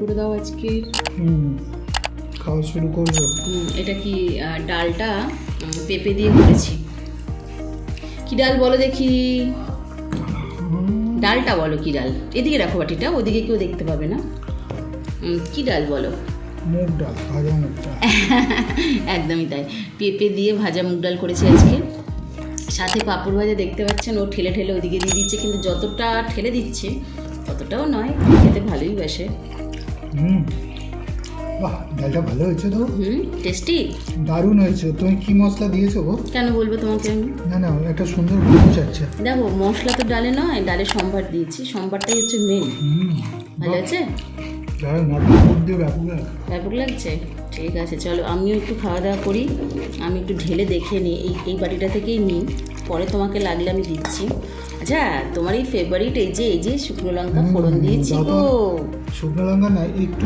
করে দাও আজকে। খাওয়া শুরু করব। এটা কি ডালটা পেঁপে দিয়ে করেছি? কি ডাল বলো দেখি। ডালটা বলো কি ডাল? এদিকে রাখো বাটিটা ওদিকে কেউ দেখতে পাবে না। কি ডাল বলো? মুগ ডাল ভাজা মুগ ডাল। একদমই তাই। পেঁপে দিয়ে ভাজা মুগ ডাল করেছি আজকে। সাথে পাঁপড় ভাজা দেখতে পাচ্ছেন ও ঠেলে ঠেলে ওদিকে দিয়ে দিচ্ছে কিন্তু যতটা ঠেলে দিচ্ছে ততটাও নয় খেতে ভালোই বাসে। হুম। বাহ ডালটা ভালো হয়েছে তো? হুম টেস্টি দারুণ হয়েছে। তুমি কি মশলা দিয়েছ গো? কেন বলব তোমাকে আমি? না না একটা সুন্দর গন্ধ চাচ্ছে। দেখো মশলা তো ডালে নয় ডালে সম্বার দিয়েছি। সম্বারটাই হচ্ছে মেন ভালো আছে আর পাঁপড় দিয়ে ব্যাপক। ব্যাপক লাগছে? ঠিক আছে চলো আমিও একটু খাওয়া দাওয়া করি। আমি একটু ঢেলে দেখে নিই এই এই বাটিটা থেকেই নিই। পরে তোমাকে লাগলে আমি দিচ্ছি। আচ্ছা তোমার এই ফেভারিট এই যে এই যে শুকনো লঙ্কা ফোড়ন দিয়েছি। গো শুকনো লঙ্কা না একটু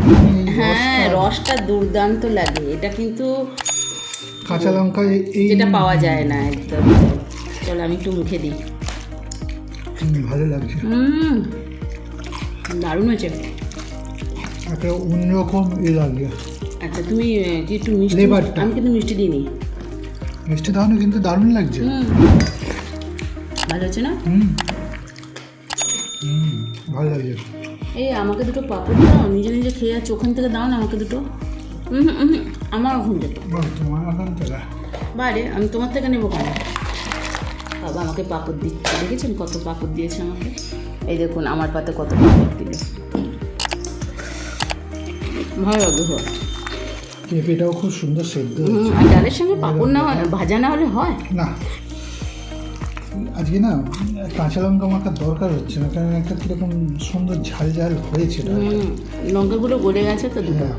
হ্যাঁ রসটা দুর্দান্ত লাগে। এটা কিন্তু কাঁচা লঙ্কা যেটা পাওয়া যায় না একদম। চলো আমি একটু মুখে দিই। ভালো লাগছে। হুম দারুণ হয়েছে। একটা অন্যরকম ই লাগে। আচ্ছা তুমি কি একটু মিষ্টি। আমি কিন্তু মিষ্টি দিইনি। মিষ্টি দাওয়ানো কিন্তু দারুণ লাগছে। ভালো হচ্ছে না? হুম। ভালো লাগছে। এই আমাকে দুটো পাপড় দাও নিজে নিজে খেয়ে যাচ্ছে ওখান থেকে দাও না আমাকে দুটো। আমার ওখান থেকে। তোমার এখন থেকে। বারে আমি তোমার থেকে নেব কেন? বাবা আমাকে পাপড় দিচ্ছে দেখেছেন কত পাপড় দিয়েছে আমাকে? এই দেখুন আমার পাতে কত পাপড় দিলে ভালো লাগে পেঁপেটাও খুব সুন্দর সেদ্ধ আর ডালের সঙ্গে পাপড় না ভাজা না হলে হয়? না। আজকে না কাঁচা লঙ্কা মাখার দরকার হচ্ছে না কারণ একটা কীরকম সুন্দর ঝাল ঝাল হয়েছে লঙ্কাগুলো গলে গেছে তো দুটো। হ্যাঁ।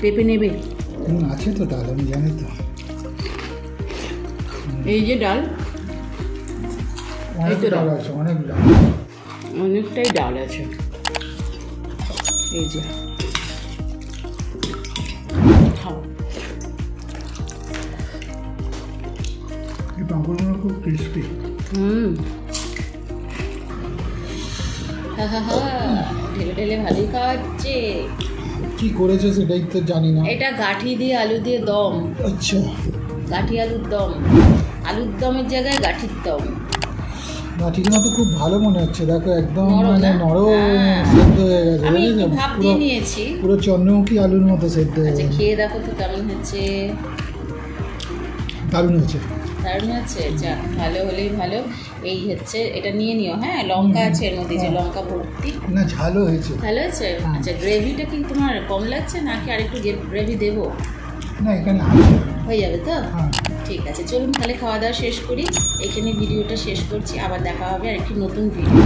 পেঁপে নেবে? আছে তো ডাল আমি জানি তো। এই যে ডাল। অনেক ডাল। আছে অনেক ডাল। অনেকটাই ডাল আছে। এই যে। খাও এই পাঁপড়গুলো খুব ক্রিস্পি হুম। ঢেলে ঢেলে ভালোই খাওয়াচ্ছে। কি করেছে সেটাই তো জানি না। এটা গাঠি দিয়ে আলু দিয়ে দম। আচ্ছা। গাঠি আলুর দম। আলুর দমের জায়গায় গাঠির দম। ঠিক মতো খুব ভালো মনে হচ্ছে। দেখো একদম মানে না? নরম হ্যাঁ। সেদ্ধ হয়ে গেছে আমি একটু? ভাপ দিয়ে নিয়েছি। পুরো চন্দ্রমুখী আলুর মতো সেদ্ধ হয়ে আচ্ছা গেছে। খেয়ে দেখো তো কেমন হচ্ছে। দারুণ হয়েছে। দারুণ আছে যা ভালো হলেই ভালো। এই হচ্ছে এটা নিয়ে নিও হ্যাঁ? লঙ্কা আছে এর মধ্যে যে লঙ্কা ভর্তি। না ঝালও হয়েছে। ভালো আছে হ্যাঁ। আচ্ছা গ্রেভিটা কি তোমার কম লাগছে নাকি আরেকটু গ্রেভি দেবো? না এখানে হয়ে যাবে তো? হ্যাঁ। ঠিক আছে, চলুন তাহলে খাওয়া দাওয়া শেষ করি। এখানে ভিডিওটা শেষ করছি, আবার দেখা হবে আর একটি নতুন ভিডিও